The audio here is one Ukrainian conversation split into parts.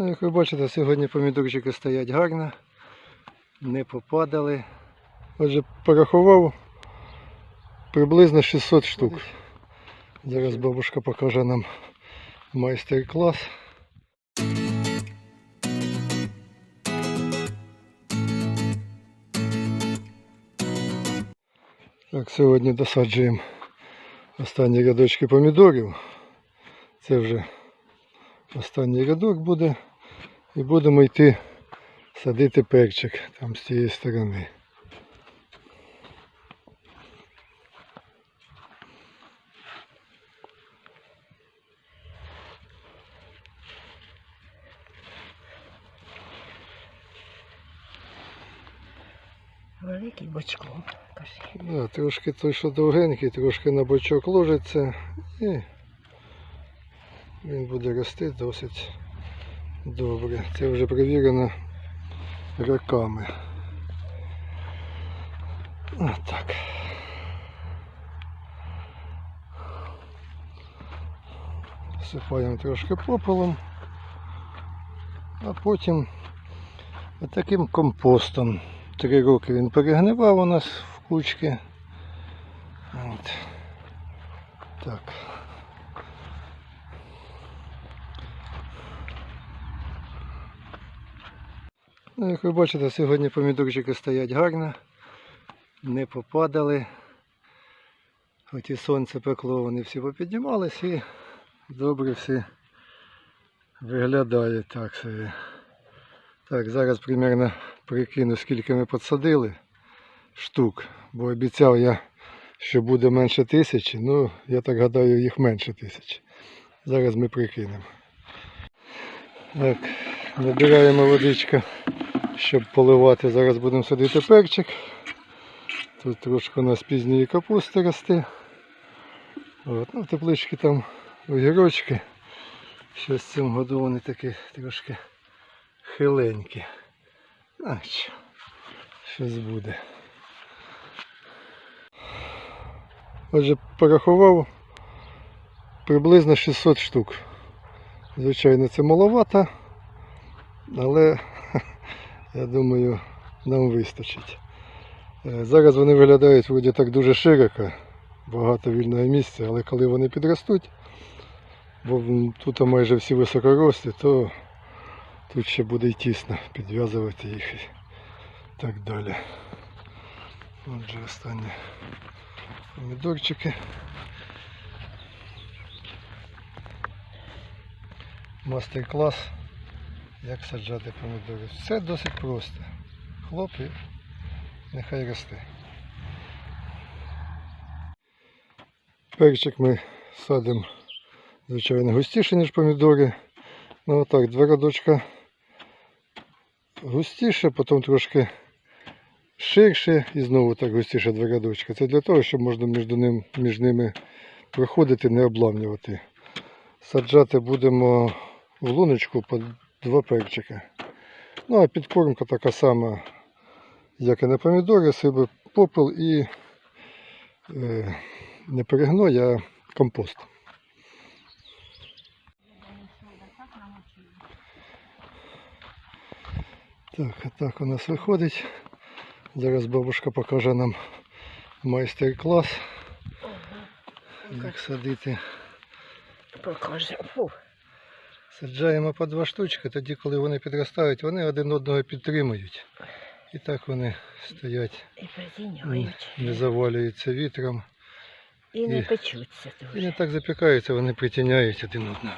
Ну, як ви бачите, сьогодні помідорчики стоять гарно, не попадали. Отже, порахував приблизно 600 штук. Зараз бабушка покаже нам майстер-клас. Так, сьогодні досаджуємо останні рядочки помідорів. Це вже останній рядок буде. І будемо йти садити перчик там з цієї сторони. Великий бочком. Да, трошки той, що довгенький, трошки на бочок ложиться і він буде рости досить добре. Це вже перевірено роками. Отак. Посипаємо трошки попелом, а потім таким компостом. Три роки він перегнивав у нас в кучки. От. Так. Ну, як ви бачите, сьогодні помідорчики стоять гарно, не попадали. Хоч і сонце пекло, вони всі попіднімались і добре всі виглядають так собі. Так, зараз примерно прикину, скільки ми підсадили штук, бо обіцяв я, що буде менше тисячі, ну я так гадаю, їх менше тисячі. Зараз ми прикинемо. Так, набираємо водичку, щоб поливати. Зараз будемо садити перчик. Тут трошки у нас пізньої капусти росте. От, ну, в тепличці там огірочки. Щось в цьому году вони такі трошки хиленькі. Що, щось буде. Отже, порахував приблизно 600 штук. Звичайно, це маловато, але я думаю, нам вистачить. Е, Зараз вони виглядають вроді так дуже широко, багато вільного місця, але коли вони підростуть, бо тут майже всі високорості, то Тут ще буде й тісно підв'язувати їх і так далі. Отже, останні помідорчики. Мастер-клас, як саджати помідори. Все досить просто. Хлоп і нехай росте. Перчик ми садимо, звичайно, густіше, ніж помідори. Ну отак, два рядочка густіше, потім трошки ширше і знову так густіше два рядочка. Це для того, щоб можна між, ним, між ними проходити, не обламлювати. Саджати будемо в луночку два перчика. Ну а підкормка така сама, як і на помідори, себе попел і е, не перегной, а компост. Так, так у нас виходить. Зараз бабушка покаже нам майстер-клас, як садити. Покаже. Саджаємо по два штучки, тоді коли вони підростають, вони один одного підтримують. І так вони стоять, І не завалюються вітром. І не і- печуться І не так запікаються, вони притіняють один одного.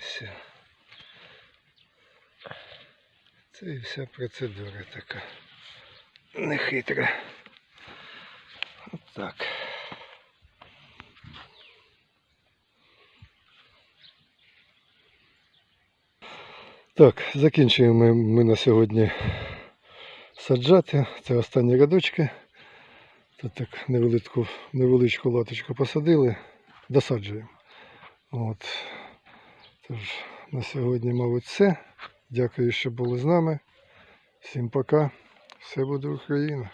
Все. Це і вся процедура така. Нехитра. Отак. Так, закінчуємо ми, ми на сьогодні саджати. Це останні рядочки. Тут так невеличку, невеличку латочку посадили, досаджуємо. От. Тож, на сьогодні, мабуть, все. Дякую, що були з нами. Всім пока. Все буде Україна.